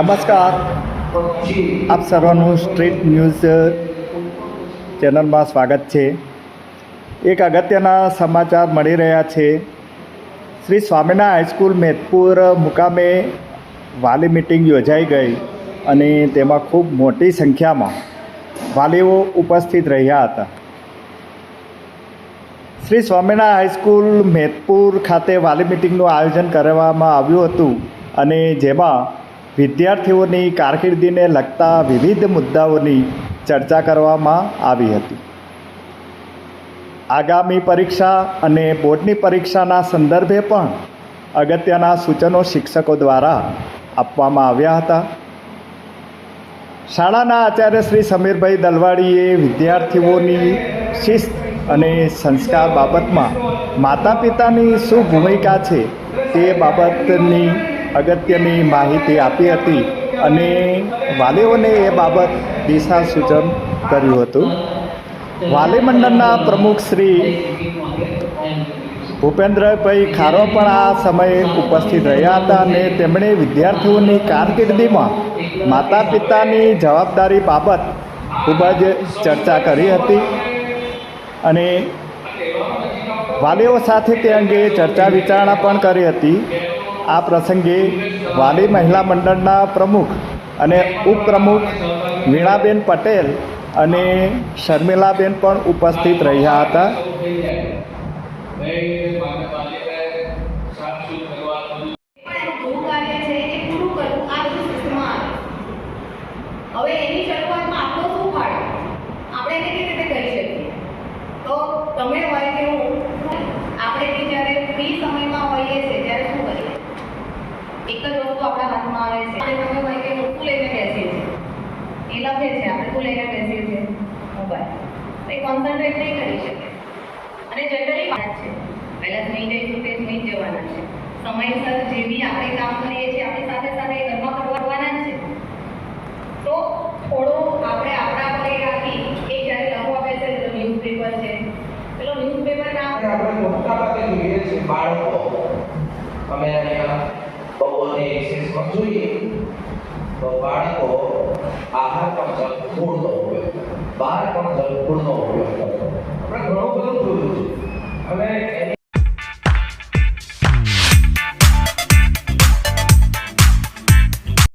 નમસ્કાર. આપ સર્વનું street news ચેનલમાં સ્વાગત છે. એક અગત્યના સમાચાર મળી રહ્યા છે. શ્રી સ્વામિના હાઈસ્કૂલ મેધપુર મુકામે વાલી મિટિંગ યોજાઈ ગઈ અને તેમાં ખૂબ મોટી સંખ્યામાં વાલીઓ ઉપસ્થિત રહ્યા હતા. શ્રી સ્વામિના હાઈસ્કૂલ મેધપુર ખાતે વાલી મિટિંગનું આયોજન કરવામાં આવ્યું હતું અને જેમાં વિદ્યાર્થીઓની કારકિર્દીને લગતા વિવિધ મુદ્દાઓની ચર્ચા કરવામાં આવી હતી. આગામી પરીક્ષા અને બોર્ડની પરીક્ષાના સંદર્ભે પણ અગત્યના સૂચનો શિક્ષકો દ્વારા આપવામાં આવ્યા હતા. શાળાના આચાર્ય શ્રી સમીરભાઈ દલવાડીએ વિદ્યાર્થીઓની શિસ્ત અને સંસ્કાર બાબતમાં માતા પિતાની શું ભૂમિકા છે તે બાબતની અગત્યની માહિતી આપી હતી અને વાલીઓને એ બાબત દિશા સૂચન કર્યું હતું. વાલી મંડળના પ્રમુખ શ્રી ભૂપેન્દ્રભાઈ ખારો પણ આ સમયે ઉપસ્થિત રહ્યા હતા અને તેમણે વિદ્યાર્થીઓની કારકિર્દીમાં માતા પિતાની જવાબદારી બાબત ખૂબ જ ચર્ચા કરી હતી અને વાલીઓ સાથે તે અંગે ચર્ચા વિચારણા પણ કરી હતી. આ પ્રસંગે વાલી મહિલા મંડળના પ્રમુખ અને ઉપપ્રમુખ વીણાબેન પટેલ અને શર્મિલાબેન પણ ઉપસ્થિત રહ્યા હતા પણ એનું કાર્ય છે એ પૂરું કરવું આ બધું શિસ્તમાં આવે હવે એની શરૂઆતમાં આપણો શું ફાળો આપણે એને કેવી રીતે કરી શકીએ તો તમે હોય કે હું આપણે બી જ્યારે ફ્રી સમયમાં હોઈએ છીએ ત્યારે શું કરીએ એક જ વસ્તુ આવે છે. અને તમે હોય કે હું લઈને બેસીએ છીએ એ લખે છે, આપણે હું લઈને બેસીએ છીએ મોબાઈલ એ કોન્સન્ટ્રેટ નહીં કરી શકે. અને જનરલી વાત છે. પહેલા થઈ જઈશું તે થઈ જવાના છે. સમયસર જે બી આપણે કામ કરીએ છીએ, આપણી સાથે સાથે ઘરમાં કરવાના છે. તો થોડો આપણે આપણા પર રાખી, એ જ્યારે લખવા બેસે તો ન્યૂઝપેપર છે. પેલો ન્યૂઝપેપર ના આપણે મોટા ભાગે જોઈએ છે બાળકો. અમે અહીંયા રિસેસમાં જોઈએ તો બાળકો આહાર પણ ફૂડનો ઉપયોગ બહાર પણ ફૂડનો ઉપયોગ કરે આપણે ઘણું બધું જોયું છે. અને